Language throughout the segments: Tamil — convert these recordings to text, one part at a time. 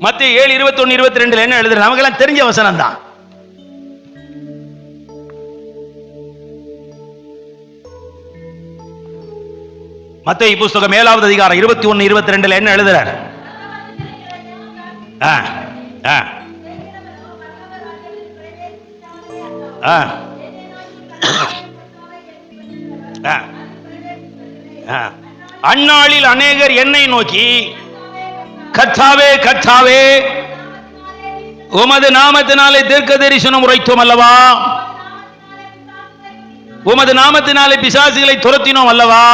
மத்திய ஏழு இருபத்தொன்னு இருபத்தி ரெண்டுல என்ன எழுதுற நமக்கெல்லாம் தெரிஞ்ச வசனம் தான் மத்திய புஸ்தகம் ஏழாவது அதிகாரம் இருபத்தி ஒன்னு இருபத்தி ரெண்டுல என்ன எழுதுறார் அந்நாளில் அநேகர் என்னை நோக்கி கத்தாவே கத்தாவே உமது நாமத்தினாலே தீர்க்க தரிசனம் உரைத்தோம் அல்லவா? உமது நாமத்தினாலே பிசாசுகளை துரத்தினோம் அல்லவா?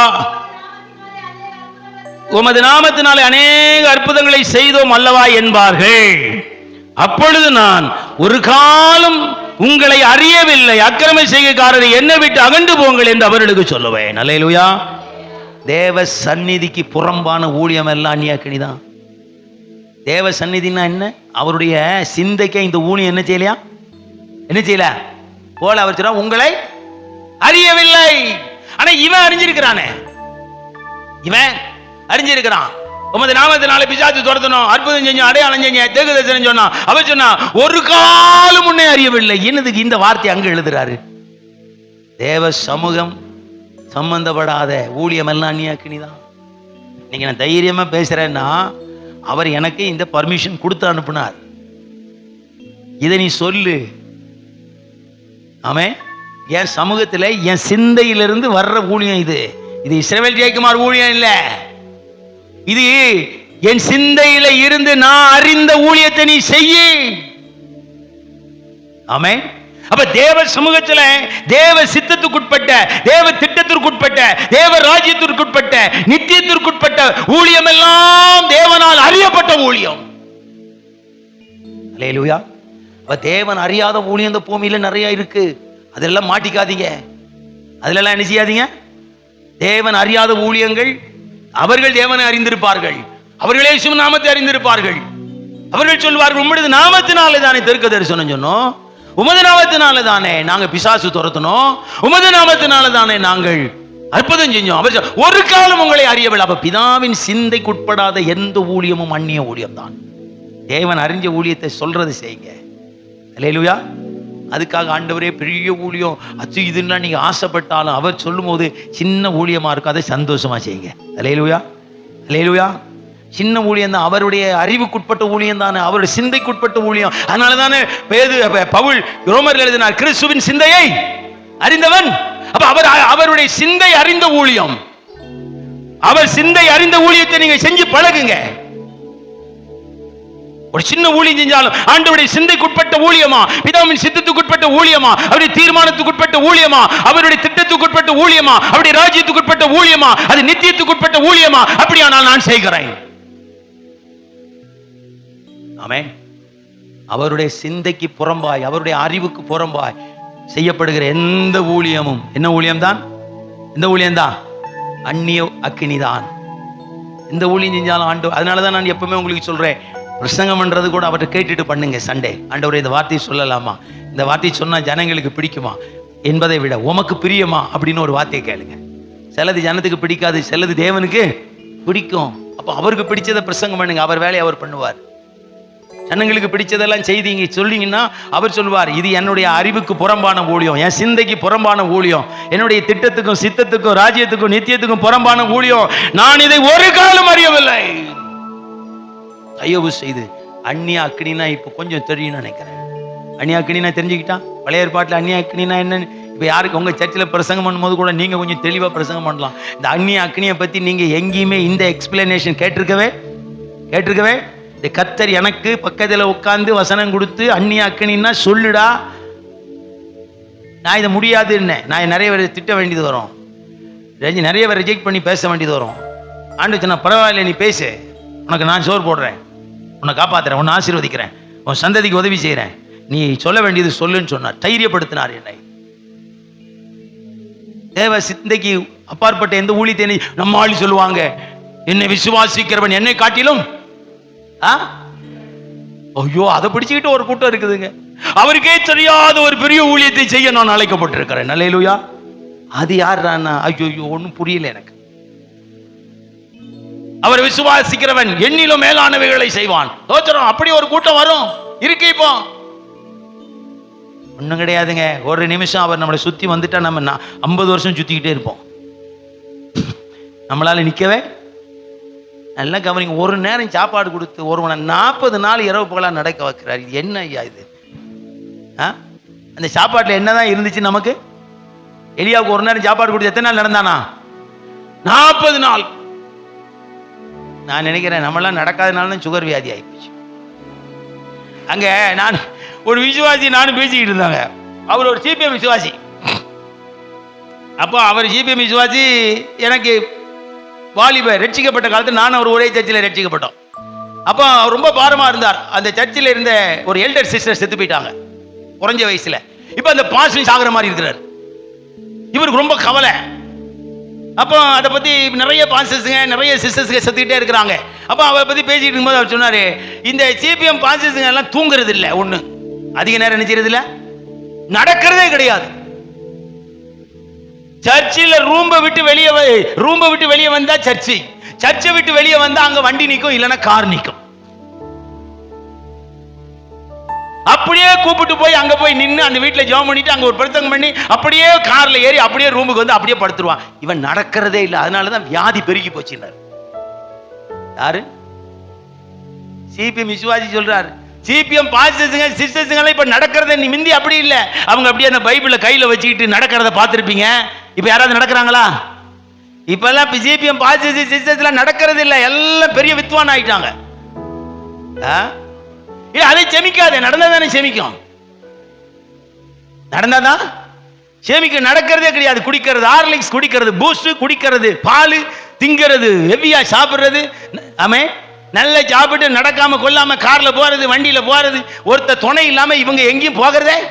உமது நாமத்தினாலே அநேக அற்புதங்களை செய்தோம் அல்லவா என்பார்கள். அப்பொழுது நான் ஒரு காலம் உங்களை அறியவில்லை அக்கிரமை செய்யக்காரரை என்னை விட்டு அகண்டு போங்கள் என்று அவர்களுக்கு சொல்லுவேன். அல்லேலூயா. தேவ சந்நிதிக்கு புறம்பான ஊழியம் எல்லாம் அந்நியாக்கினிதான். தேவ சந்நிதினா என்ன? அவருடைய சிந்தைக்கு இந்த ஊனி என்ன செய்யலையா? என்ன செய்யல? போல அவர் உங்களை அறியவில்லை. ஆனா இவன் அறிஞ்சிருக்கிறானே. இவன் அறிஞ்சிருக்கிறான். உமது நாமத்தினால பிசாசு துரத்தணும். அற்புதம் செஞ்சோம் அடையாளம் செஞ்ச தேகு தரிசனம் சொன்னா அவன் சொன்னா ஒரு காலம் முன்னே அறியவில்லை. என்னதுக்கு இந்த வார்த்தை அங்க எழுதுறாரு? தேவ சமூகம் சம்பந்தப்படாத ஊழியம் எல்லாம் அந்நியாக்கினிதான் நீங்க நான் தைரியமா பேசுறேன்னா அவர் எனக்கு இந்த பர்மிஷன் கொடுத்து அனுப்புனார். இதை நீ சொல்லு. ஆமே என் சமூகத்தில் என் சிந்தையிலிருந்து வர்ற ஊழியம் இது. இது இஸ்ரவேல் ஜெயக்குமார் ஊழியம் இல்ல. இது என் சிந்தையில இருந்து நான் அறிந்த ஊழியத்தை நீ செய்ய. ஆமே அப்ப தேவ சமூகத்தில் தேவ சித்தத்துக்குட்பட்ட தேவ திட்டத்திற்குட்பட்ட தேவ ராஜ்யத்திற்குட்பட்ட நித்தியத்திற்குட்பட்ட ஊழியம் எல்லாம் தேவனால் அறியப்பட்ட ஊழியம். அல்லேலூயா அப்ப தேவன் அறியாத ஊழியம் இந்த பூமியில நிறைய இருக்கு. அதெல்லாம் மாட்டிக்காதீங்க. அதிலெல்லாம் என்ன செய்யாதீங்க? தேவன் அறியாத ஊழியங்கள் அவர்கள் தேவனை அறிந்திருப்பார்கள். அவர்களே சிவ நாமத்தை அறிந்திருப்பார்கள். அவர்கள் சொல்வார்கள் உம்முடைய நாமத்தினாலே தானே தெற்கு தரிசனம் சொன்னோம்? உமது நாமத்தினால தானே நாங்க பிசாசு துரத்தணும் உமது நாமத்தினால தானே நாங்கள் அற்புதம் செஞ்சோம். அவர் ஒரு காலம் உங்களை அறியவில்லை. அப்ப பிதாவின் சிந்தைக்கு உட்படாத எந்த ஊழியமும் அந்நிய ஊழியம் தான் தேவன் அறிஞ்ச ஊழியத்தை சொல்றது செய்யுங்க. அல்லேலூயா. அதுக்காக ஆண்டவரே பெரிய ஊழியம். அச்சு இதுன்னா நீங்க ஆசைப்பட்டாலும் அவர் சொல்லும்போது சின்ன ஊழியமா இருக்கும். அதை சந்தோஷமா செய்யுங்க. அல்லேலூயா. அல்லேலூயா. சின்ன ஊழியம் தான் அவருடைய அறிவுக்குட்பட்ட ஊழியம் தானே அவருடைய சிந்தைக்குட்பட்ட ஊழியம் அதனால தானே பேது பவுல் ரோமரில் எழுதினார் கிறிஸ்துவின் சிந்தையை அறிந்தவன். அப்ப அவர் அவருடைய சிந்தை அறிந்த ஊழியம். அவர் சிந்தை அறிந்த ஊழியத்தை நீங்க செஞ்சு பழகுங்க. ஒரு சின்ன ஊழியம் செஞ்சாலும் ஆண்டவருடைய சிந்தைக்குட்பட்ட ஊழியமா பிதாவின் சித்தத்துக்குட்பட்ட ஊழியமா அவருடைய தீர்மானத்துக்குட்பட்ட ஊழியமா அவருடைய திட்டத்துக்குட்பட்ட ஊழியமா அவருடைய ராஜ்யத்துக்குட்பட்ட ஊழியமா அது நித்தியத்துக்குட்பட்ட ஊழியமா அப்படியானால் நான் செய்கிறேன். ஆமே அவருடைய சிந்தைக்கு புறம்பாய் அவருடைய அறிவுக்கு புறம்பாய் செய்யப்படுகிற எந்த ஊழியமும் என்ன ஊழியம்தான்? இந்த ஊழியம்தான்? அந்நிய அக்கினிதான். இந்த ஊழியம் செஞ்சாலும் ஆண்டு அதனால தான் நான் எப்பவுமே உங்களுக்கு சொல்றேன் பிரசங்கம் பண்ணுறது கூட அவர்கிட்ட கேட்டுட்டு பண்ணுங்க சண்டே. ஆண்டவரே இந்த வார்த்தையை சொல்லலாமா? இந்த வார்த்தையை சொன்னால் ஜனங்களுக்கு பிடிக்குமா? என்பதை விட உமக்கு பிரியமா? அப்படின்னு ஒரு வார்த்தையை கேளுங்க. சிலது ஜனத்துக்கு பிடிக்காது சிலது தேவனுக்கு பிடிக்கும். அப்போ அவருக்கு பிடிச்சதை பிரசங்கம் பண்ணுங்க அவர் வேலையை அவர் பண்ணுவார். ஜனங்களுக்கு பிடிச்சதெல்லாம் செய்தீங்க சொல்லிங்கன்னா அவர் சொல்வார் இது என்னுடைய அறிவுக்கு புறம்பான ஊழியம் என் சிந்தைக்கு புறம்பான ஊழியம் என்னுடைய திட்டத்துக்கும் சித்தத்துக்கும் ராஜ்யத்துக்கும் நித்தியத்துக்கும் புறம்பான ஊழியம். நான் இதை ஒரு காலம் அறியவில்லை. தயவு செய்து அந்நிய அக்னினா இப்போ கொஞ்சம் தெரியும்னு நினைக்கிறேன். அந்நிய அக்னினா தெரிஞ்சுக்கிட்டான் பழைய ஏற்பாட்டில் அந்நிய அக்னினா என்னன்னு? இப்போ யாருக்கு? உங்கள் சர்ச்சில் பிரசங்கம் பண்ணும்போது கூட நீங்கள் கொஞ்சம் தெளிவாக பிரசங்கம் பண்ணலாம். இந்த அந்நிய அக்னியை பற்றி நீங்கள் எங்கேயுமே இந்த எக்ஸ்பிளனேஷன் கேட்டிருக்கவே? கேட்டிருக்கவே? இந்த கத்தர் எனக்கு பக்கத்தில் உட்காந்து வசனம் கொடுத்து அண்ணி அக்கணின்னா சொல்லுடா. நான் இதை முடியாதுன்னு. நான் நிறைய பேர் திட்ட வேண்டியது வரும். நிறைய பேர் ரிஜெக்ட் பண்ணி பேச வேண்டியது வரும். ஆண்டு நான் பரவாயில்ல நீ பேசு. உனக்கு நான் சோறு போடுறேன். உன்னை காப்பாத்துறேன். உன்னை ஆசீர்வதிக்கிறேன். உன் சந்ததிக்கு உதவி செய்கிறேன் நீ சொல்ல வேண்டியது சொல்லுன்னு சொன்னார். தைரியப்படுத்தினார் என்னை. தேவ சிந்தைக்கு அப்பாற்பட்ட எந்த ஊழியத்தை நம்ம ஆளி சொல்லுவாங்க? என்னை விசுவாசிக்கிறவன் என்னை காட்டிலும் ஐயோ அதை பிடிச்சுக்கிட்டு ஒரு கூட்டம் இருக்குதுங்க. அவருக்கே தெரியாத ஒரு பெரிய ஊழியத்தை செய்ய நான் அழைக்கப்பட்டிருக்கிறேன். நல்லேலூயா அது யார் ஐயோ ஐயோ ஒன்றும் புரியல எனக்கு. அவர் விசுவாசிக்கிறவன் எண்ணிலும் மேலானவைகளை செய்வான். தோச்சரம் அப்படி ஒரு கூட்டம் வரும். இருக்கு இப்போ. ஒண்ணும் கிடையாதுங்க. ஒரு நிமிஷம் அவர் நம்மளை சுத்தி வந்துட்டா நம்ம ஐம்பது வருஷம் சுத்திக்கிட்டே இருப்போம். நம்மளால நிற்கவே நல்லா கவனிங்க. ஒரு நேரம் சாப்பாடு கொடுத்து ஒருவனை நாற்பது நாள் இரவு பகலாக நடக்க வைக்கிறார். இது என்ன ஐயா இது? ஆ? அந்த சாப்பாட்டில் என்னதான் இருந்துச்சு நமக்கு? எலியாவுக்கு ஒரு நேரம் சாப்பாடு கொடுத்து எத்தனை நாள் நடந்தானா? நாற்பது நாள். நான் நினைக்கிறேன் நம்மளாம் நடக்காதனால தான் சுகர் வியாதி ஆயிப்போச்சு. அங்கே நான் ஒரு விசுவாசி நானும் பேசிக்கிட்டு இருந்தாங்க. அவர் ஒரு சிபிஎம் விசுவாசி. அப்போ அவர் சிபிஎம் விசுவாசி எனக்கு வாலிபர் ரட்சிக்கப்பட்ட காலத்தில் நானும் அவர் ஒரே சர்ச்சில் ரட்சிக்கப்பட்டோம். அப்போ அவர் ரொம்ப பாரமாக இருந்தார். அந்த சர்ச்சில் இருந்த ஒரு எல்டர் சிஸ்டர் செத்து போயிட்டாங்க. குறைஞ்ச வயசில். இப்போ அந்த பாஸ்டர் சாகுற மாதிரி இருக்கிறார். இவருக்கு ரொம்ப கவலை. அப்போ அதை பற்றி நிறைய பான்சஸுங்க நிறைய சிஸ்டர்ஸுங்க செத்துக்கிட்டே இருக்கிறாங்க. அப்போ அவரை பற்றி பேசிட்டு இருக்கும்போது அவர் சொன்னார் இந்த சிபிஎம் பான்சஸுங்க எல்லாம் தூங்குறது இல்லை ஒன்று அதிக நேரம் நினைச்சிருது இல்லை நடக்கிறதே கிடையாது. சர்ச்சில் ரூம்பை விட்டு வெளியே ரூம்பை விட்டு வெளியே வந்தா சர்ச்சு. சர்ச்சை விட்டு வெளியே வந்தா அங்க வண்டி நிற்கும் இல்லைன்னா கார் நிற்கும் அப்படியே கூப்பிட்டு போய் அங்க போய் நின்று அந்த வீட்டில் ஜெபம் பண்ணிட்டு அங்க ஒரு பிரத்தங்கம் பண்ணி அப்படியே கார்ல ஏறி அப்படியே ரூமுக்கு வந்து அப்படியே படுத்துருவான். இவன் நடக்கிறதே இல்லை அதனால தான் வியாதி பெருகி போச்சுன்னாரு யாரு? சிபிஎம் விசுவாசி சொல்றாரு. சிபிஎம் பாசிசங்க சிஸ்டர்ஸுங்க இப்ப நடக்கிறத நீ மிந்தி அப்படி இல்லை. அவங்க அப்படியே அந்த பைபிளை கையில வச்சுக்கிட்டு நடக்கிறத பார்த்துருப்பீங்க. இப்ப யாராவது நடக்கிறாங்களா? இப்பெல்லாம் சிபிஎம் பாசிசி சிஸ்டர்ஸ்லாம் நடக்கிறது இல்லை. எல்லாம் பெரிய வித்வான் ஆயிட்டாங்க. ஆ? இல்ல அதை செமிக்காது. நடந்தா தானே செமிக்கும். நடந்தாதான் சேமிக்க நடக்கிறதே கிடையாது. குடிக்கிறது ஹார்லிக்ஸ் குடிக்கிறது பூஸ்ட் குடிக்கிறது பால் திங்கிறது ஹெவியா சாப்பிடுறது. ஆமே நல்ல சாப்பிட்டு நடக்காம கொல்லாம கார்ல போறது வண்டியில போறது ஒருத்த துணை இல்லாம இவங்க எங்கேயும் போகிறதே?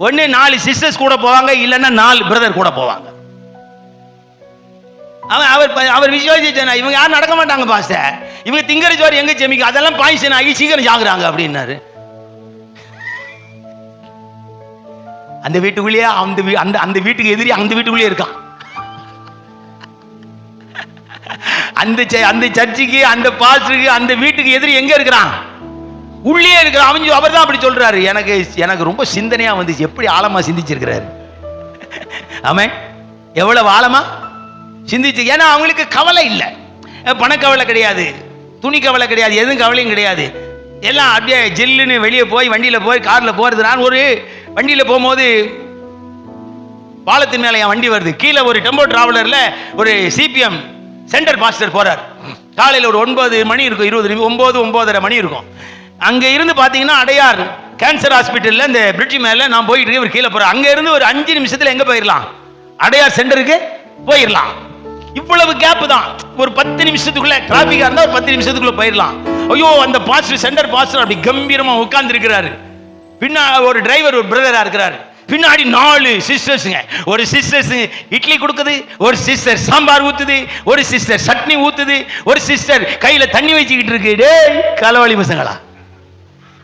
ஒண்ணு நாலு சிஸ்டர்ஸ் கூட போவாங்க இல்லைன்னா நாலு பிரதர் கூட போவாங்க. அவன் அவர் அவர் விசுவாசிச்சனா இவங்க யாரும் நடக்க மாட்டாங்க பாஸ்டர். இவங்க திங்கிற சோறு எங்க செமிக்கும் அதெல்லாம் பாய்ச்சன் ஆகி சீக்கிரம் சாகுறாங்க அப்படின்னாரு. அந்த வீட்டுக்குள்ளேயே அந்த அந்த அந்த வீட்டுக்கு எதிரி அந்த வீட்டுக்குள்ளேயே இருக்கான். அந்த அந்த சர்ச்சுக்கு அந்த பாஸ்டருக்கு அந்த வீட்டுக்கு எதிரி எங்க இருக்கிறான்? உள்ளே இருக்கிறான் அவன் அவர் தான் அப்படி சொல்றாரு. எனக்கு எனக்கு ரொம்ப சிந்தனையா வந்துச்சு. எப்படி ஆழமா சிந்திச்சிருக்கிறாரு? ஆமே எவ்வளவு ஆழமா? சிந்திச்சு. ஏன்னா அவங்களுக்கு கவலை இல்லை. பணக்கவலை கிடையாது. துணி கவலை கிடையாது. எதுவும் கவலையும் கிடையாது. எல்லாம் அப்படியே ஜில்லுன்னு வெளியே போய் வண்டியில் போய் காரில் போகிறது நான் ஒரு வண்டியில் போகும்போது பாலத்தின் மேலே என் வண்டி வருது. கீழே ஒரு டெம்போ டிராவலரில் ஒரு சிபிஎம் சென்டர் மாஸ்டர் போகிறார் காலையில் ஒரு ஒன்பது மணி இருக்கும் இருபது நிமிஷம் ஒம்பது ஒம்பதரை மணி இருக்கும். அங்கே இருந்து பார்த்தீங்கன்னா அடையார் கேன்சர் ஹாஸ்பிட்டலில் இந்த பிரிட்ஜ் மேலே நான் போயிட்டு இருக்கேன் இவர் கீழே போகிறேன் அங்கே இருந்து ஒரு அஞ்சு நிமிஷத்தில் எங்கே போயிடலாம் அடையார் சென்டருக்கு போயிடலாம் இவ்வளவு கேப் தான். ஒரு பத்து நிமிஷத்துக்குள்ள டிராபிக்கா இருந்தா ஒரு பத்து நிமிஷத்துக்குள்ள போயிடலாம். ஐயோ அந்த பாஸ்டர் சென்டர் பாஸ்டர் அப்படி கம்பீரமா உட்கார்ந்து இருக்கிறாரு பின்னா ஒரு டிரைவர் ஒரு பிரதரா இருக்கிறாரு. பின்னாடி நாலு சிஸ்டர்ஸுங்க ஒரு சிஸ்டர்ஸ் இட்லி கொடுக்குது ஒரு சிஸ்டர் சாம்பார் ஊத்துது ஒரு சிஸ்டர் சட்னி ஊத்துது ஒரு சிஸ்டர் கையில தண்ணி வச்சுக்கிட்டு இருக்கு. டே கலவாளி பசங்களா.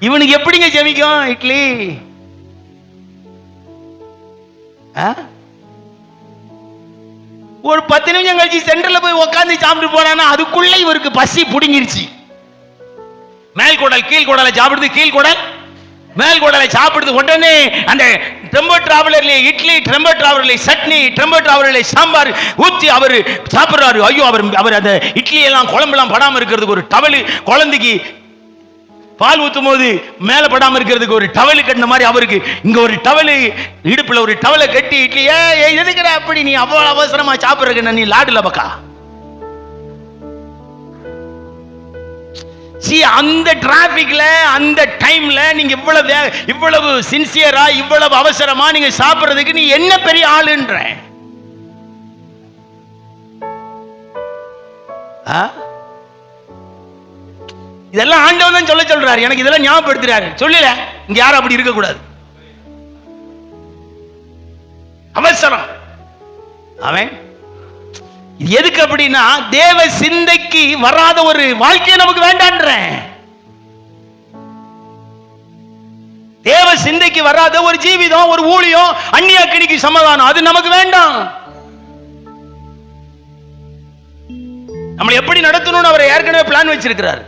இவனுக்கு எப்படிங்க ஜெமிக்கும் இட்லி? ஆ? ஒரு பத்து நிமிஷம் கழிச்சு சென்டர்ல போய் உட்காந்து சாப்பிட்டு போனானா அதுக்குள்ள இவருக்கு பசி புடுங்கிருச்சு. மேல் குடல் கீழ் குடலை சாப்பிடுது கீழ் குடல் மேல் குடலை சாப்பிடுது உடனே அந்த டெம்போ டிராவலர்ல இட்லி டெம்போ டிராவலர்ல சட்னி டெம்போ டிராவலர்ல சாம்பார் ஊத்தி அவர் சாப்பிடுறாரு. ஐயோ அவர் அவர் அந்த இட்லி எல்லாம் குழம்பெல்லாம் படாம இருக்கிறதுக்கு ஒரு டவலு குழந்தைக்கு பால் ஊற்றும் போது மேலே படாமல் இருக்கிறதுக்கு ஒரு டவல் கட்டின மாதிரி அவருக்கு. இங்கே ஒரு டவலு இடுப்பில் ஒரு டவலை கட்டி இட்லி ஏ ஏய், எதுக்குடா அப்படி நீ? அவ்வளோ அவசரமாக சாப்பிடுறதுக்கு நீ லாடுல பக்கா? சி அந்த டிராஃபிக்ல அந்த டைம்ல நீங்க இவ்வளவு வே- இவ்வளவு சின்சியரா இவ்வளவு அவசரமா நீங்க சாப்பிடுறதுக்கு நீ என்ன பெரிய ஆளுன்ற? ஆ? இதெல்லாம் ஆண்டவன் தான் சொல்ல சொல்றாரு. எனக்கு இதெல்லாம் ஞாபகப்படுத்துறாரு. சொல்லல. இங்க யாரும் அப்படி இருக்க கூடாது அவசரம். அவன் இது எதுக்கு அப்படின்னா தேவ சிந்தைக்கு வராத ஒரு வாழ்க்கையை நமக்கு வேண்டான்றேன். தேவ சிந்தைக்கு வராத ஒரு ஜீவிதம் ஒரு ஊழியம் அந்நிய கிடைக்கு சமாதானம் அது நமக்கு வேண்டாம். நம்மளை எப்படி நடத்தணும்னு அவர் ஏற்கனவே பிளான் வச்சிருக்கிறார்.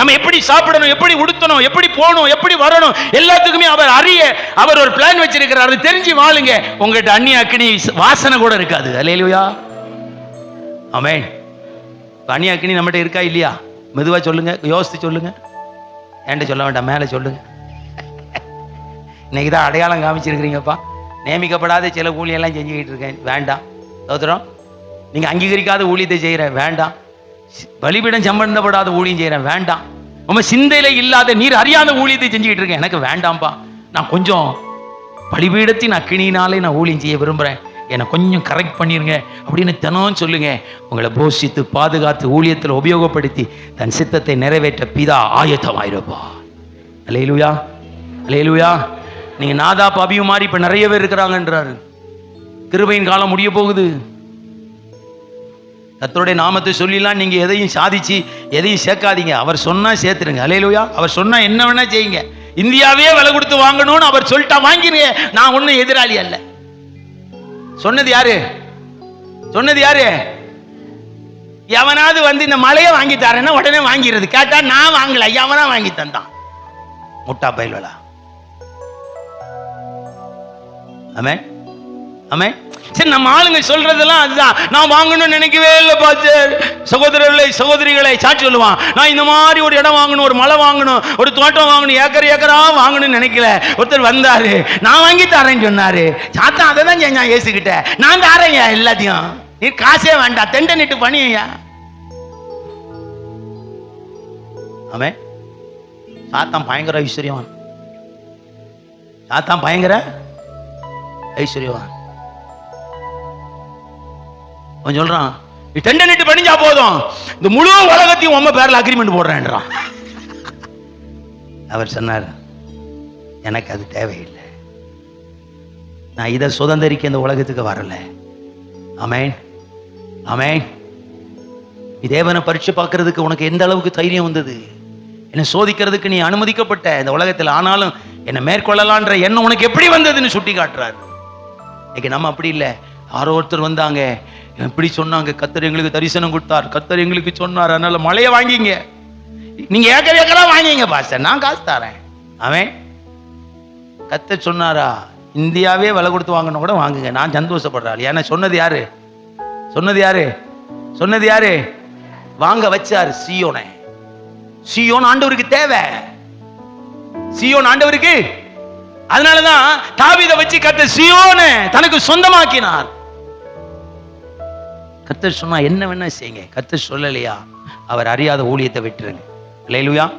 நம்ம எப்படி சாப்பிடணும் எப்படி உடுத்தணும் எப்படி போகணும் எப்படி வரணும் எல்லாத்துக்குமே அவர் அறிய அவர் ஒரு பிளான் வச்சிருக்கிறார். அது தெரிஞ்சு வாழுங்க. உங்ககிட்ட அந்நிய அக்னி வாசனை கூட இருக்காது. அலையிலுயா ஆமென் அந்நிய அக்னி நம்மகிட்ட இருக்கா இல்லையா? மெதுவாக சொல்லுங்க. யோசித்து சொல்லுங்க. என்கிட்ட சொல்ல வேண்டாம். மேலே சொல்லுங்க. இன்னைக்கு தான் அடையாளம் காமிச்சிருக்கிறீங்கப்பா. நியமிக்கப்படாத சில ஊழியெல்லாம் செஞ்சுக்கிட்டு இருக்கேன். வேண்டாம். சோதரம் நீங்கள் அங்கீகரிக்காத ஊழியத்தை செய்கிறேன் வேண்டாம். பலிபீடம் சம்பந்தப்படாத ஊழியம் செய்கிறேன் வேண்டாம். உங்க சிந்தையில இல்லாத நீர் அறியாத ஊழியத்தை செஞ்சுக்கிட்டு இருக்கேன். எனக்கு வேண்டாம்ப்பா நான் கொஞ்சம் பலிபீடத்தின் அக்கினியினாலே நான் ஊழியம் செய்ய விரும்புகிறேன் என்னை கொஞ்சம் கரெக்ட் பண்ணிடுங்க அப்படின்னு தினம் சொல்லுங்க. உங்களை போஷித்து பாதுகாத்து ஊழியத்தில் உபயோகப்படுத்தி தன் சித்தத்தை நிறைவேற்ற பிதா ஆயத்தமாயிருப்பா. அலையலுயா அலையலுயா நீங்கள் நாதா பபியும் இப்போ நிறைய பேர் இருக்கிறாங்கன்றாரு. கிருபையின் காலம் முடிய போகுது. கத்தருடைய நாமத்தை சொல்லிலாம் நீங்கள் எதையும் சாதிச்சு எதையும் சேர்க்காதீங்க. அவர் சொன்னால் சேர்த்துருங்க அலையிலுயா அவர் சொன்னால் என்ன வேணால் செய்யுங்க. இந்தியாவே விலை கொடுத்து வாங்கணும்னு அவர் சொல்லிட்டா வாங்கிருங்க. நான் ஒன்றும் எதிராளி அல்ல. சொன்னது யாரு? சொன்னது யாரு? எவனாவது வந்து இந்த மலையை வாங்கி தரேன்னா உடனே வாங்கிடுறது கேட்டா நான் வாங்கல. எவனா வாங்கி தந்தான்? முட்டா பயில்வலா ஆமே ஆமே சரி நம்ம ஆளுங்க சொல்றதெல்லாம் அதுதான். நான் வாங்கணும்னு நினைக்கவே இல்லை பார்த்து சகோதரர்களை சகோதரிகளை சாட்சி சொல்லுவான். நான் இந்த மாதிரி ஒரு இடம் வாங்கணும் ஒரு மலை வாங்கணும் ஒரு தோட்டம் வாங்கணும் ஏக்கர் ஏக்கரா வாங்கணும்னு நினைக்கல. ஒருத்தர் வந்தாரு. நான் வாங்கி தரேன்னு சொன்னாரு. சாத்தா அதை தான் செஞ்சான் ஏசுகிட்ட நான் தரேன்யா எல்லாத்தையும். நீ காசே வேண்டாம். தெண்டை நிட்டு பண்ணியா அவன் சாத்தான் பயங்கர ஐஸ்வர்யவான். சாத்தான் பயங்கர ஐஸ்வர்யவான். அவன் சொல்றான் நீ டெண்டை நிட்டு பண்ணிஞ்சா போதும். இந்த முழு உலகத்தையும் உங்க பேரில் அக்ரிமெண்ட் போடுறேன்றான். அவர் சொன்னார் எனக்கு அது தேவையில்லை. நான் இதை சுதந்திரிக்க இந்த உலகத்துக்கு வரல. அமேன் அமேன் நீ தேவனை பரீட்சை பார்க்கறதுக்கு உனக்கு எந்த அளவுக்கு தைரியம் வந்தது? என்னை சோதிக்கிறதுக்கு நீ அனுமதிக்கப்பட்ட இந்த உலகத்தில் ஆனாலும் என்னை மேற்கொள்ளலான்ற எண்ணம் உனக்கு எப்படி வந்ததுன்னு சுட்டி காட்டுறாரு இன்னைக்கு நம்ம அப்படி இல்லை. யாரோ ஒருத்தர் வந்தாங்க எப்படி சொன்னாங்க. கத்தர் எங்களுக்கு தரிசனம் கொடுத்தார். கத்தர் எங்களுக்கு சொன்னார். அதனால மழையை வாங்கிங்க. நீங்க ஏக்கர் ஏக்கரா வாங்கிங்க பாஸ்டர். நான் காசு தரேன். அவன் கத்தர் சொன்னாரா இந்தியாவே விலை கொடுத்து வாங்கணும் கூட வாங்குங்க. நான் சந்தோஷப்படுறாள் ஏன்னா சொன்னது யாரு? சொன்னது யாரு? சொன்னது யாரு? வாங்க வச்சாரு சியோனை. சியோன் ஆண்டவருக்கு தேவை. சியோன் ஆண்டவருக்கு. அதனாலதான் தாவித வச்சு கத்த சியோனை தனக்கு சொந்தமாக்கினார். கத்தர் சொன்னா என்ன வேணா செய்யுங்க. கத்தர் சொல்லலையா? அவர் அறியாத ஊழியத்தை விட்டுருங்க. இல்லையிலுயா